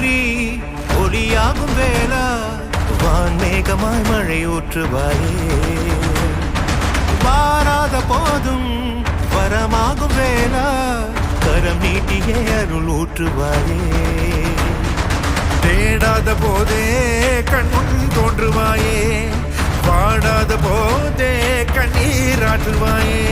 தோன்றி ஒளியாகும் வேளா வான்மேகமாய் மழை ஊற்றுவாயே. வாராத போதும் வரமாகும் வேளா கரம் நீட்டியே அருள் ஊற்றுவாயே. தேடாத போதே கண்முன் தோன்றுவாயே பாடாத போதே கண்ணீராற்றுவாயே